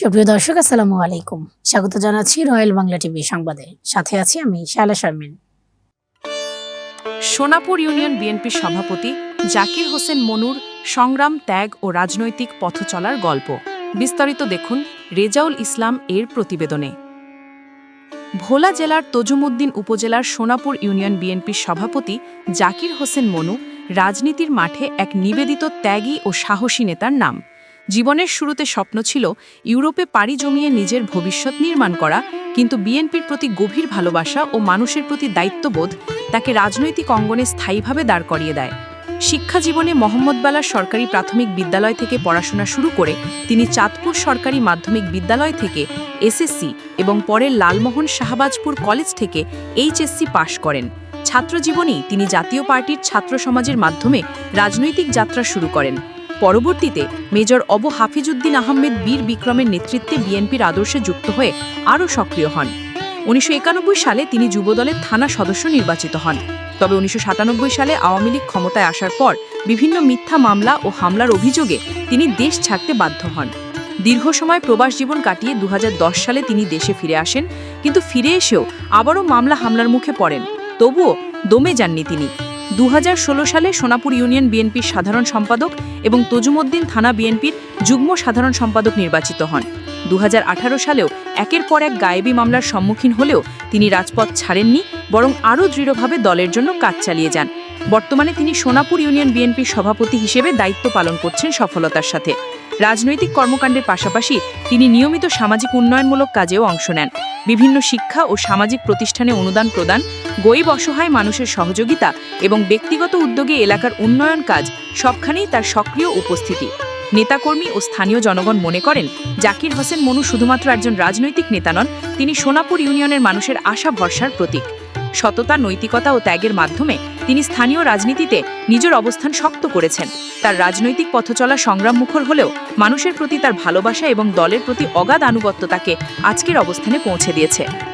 সুপ্রিয় দর্শক, আসসালামু আলাইকুম। স্বাগত জানাচ্ছি রয়্যাল বাংলা টিভি সংবাদে। সাথে আছি আমি শায়লা শারমিন। সোনাপুর ইউনিয়ন বিএনপির সভাপতি জাকির হোসেন মনুর সংগ্রাম, ত্যাগ ও রাজনৈতিক পথ চলার গল্প। বিস্তারিত দেখুন রেজাউল ইসলাম এর প্রতিবেদনে। ভোলা জেলার তজুমুদ্দিন উপজেলার সোনাপুর ইউনিয়ন বিএনপির সভাপতি জাকির হোসেন মনু রাজনীতির মাঠে এক নিবেদিত ত্যাগী ও সাহসী নেতার নাম। জীবনের শুরুতে স্বপ্ন ছিল ইউরোপে পাড়ি জমিয়ে নিজের ভবিষ্যৎ নির্মাণ করা, কিন্তু বিএনপির প্রতি গভীর ভালোবাসা ও মানুষের প্রতি দায়িত্ববোধ তাকে রাজনৈতিক অঙ্গনে স্থায়ীভাবে দাঁড় করিয়ে দেয়। শিক্ষা জীবনে মোহাম্মদবালা সরকারি প্রাথমিক বিদ্যালয় থেকে পড়াশোনা শুরু করে তিনি চাঁদপুর সরকারি মাধ্যমিক বিদ্যালয় থেকে এসএসসি এবং পরে লালমোহন শাহবাজপুর কলেজ থেকে এইচএসসি পাশ করেন। ছাত্রজীবনেই তিনি জাতীয় পার্টির ছাত্র সমাজের মাধ্যমে রাজনৈতিক যাত্রা শুরু করেন। পরবর্তীতে মেজর অবু হাফিজউদ্দিন আহমেদ বীর বিক্রমের নেতৃত্বে বিএনপির আদর্শে যুক্ত হয়ে আরও সক্রিয় হন। উনিশশো একানব্বই সালে তিনি যুবদলের থানা সদস্য নির্বাচিত হন। তবে উনিশশো সাতানব্বই সালে আওয়ামী লীগ ক্ষমতায় আসার পর বিভিন্ন মিথ্যা মামলা ও হামলার অভিযোগে তিনি দেশ ছাড়তে বাধ্য হন। দীর্ঘ সময় প্রবাস জীবন কাটিয়ে দু হাজার দশ সালে তিনি দেশে ফিরে আসেন, কিন্তু ফিরে এসেও আবারও মামলা হামলার মুখে পড়েন। তবুও দমে যাননি তিনি। দু হাজার ষোলো সালে সোনাপুর ইউনিয়ন বিএনপির সাধারণ সম্পাদক এবং তজুমদ্দিন থানা বিএনপির যুগ্ম সাধারণ সম্পাদক নির্বাচিত হন। দু হাজার আঠারো সালেও একের পর এক গায়েবী মামলার সম্মুখীন হলেও তিনি রাজপথ ছাড়েননি, বরং আরও দৃঢ়ভাবে দলের জন্য কাজ চালিয়ে যান। বর্তমানে তিনি সোনাপুর ইউনিয়ন বিএনপির সভাপতি হিসেবে দায়িত্ব পালন করছেন সফলতার সাথে। রাজনৈতিক কর্মকাণ্ডের পাশাপাশি তিনি নিয়মিত সামাজিক উন্নয়নমূলক কাজেও অংশ নেন। বিভিন্ন শিক্ষা ও সামাজিক প্রতিষ্ঠানে অনুদান প্রদান, গরিব অসহায় মানুষের সহযোগিতা এবং ব্যক্তিগত উদ্যোগে এলাকার উন্নয়ন কাজ সবখানেই তার সক্রিয় উপস্থিতি। নেতাকর্মী ও স্থানীয় জনগণ মনে করেন, জাকির হোসেন মনু শুধুমাত্র একজন রাজনৈতিক নেতা নন, তিনি সোনাপুর ইউনিয়নের মানুষের আশা ভরসার প্রতীক। সততা, নৈতিকতা ও ত্যাগের মাধ্যমে তিনি স্থানীয় রাজনীতিতে নিজের অবস্থান শক্ত করেছেন। তার রাজনৈতিক পথচলা সংগ্রাম মুখর হলেও মানুষের প্রতি তার ভালোবাসা এবং দলের প্রতি অগাধ আনুগত্য তাকে আজকের অবস্থানে পৌঁছে দিয়েছে।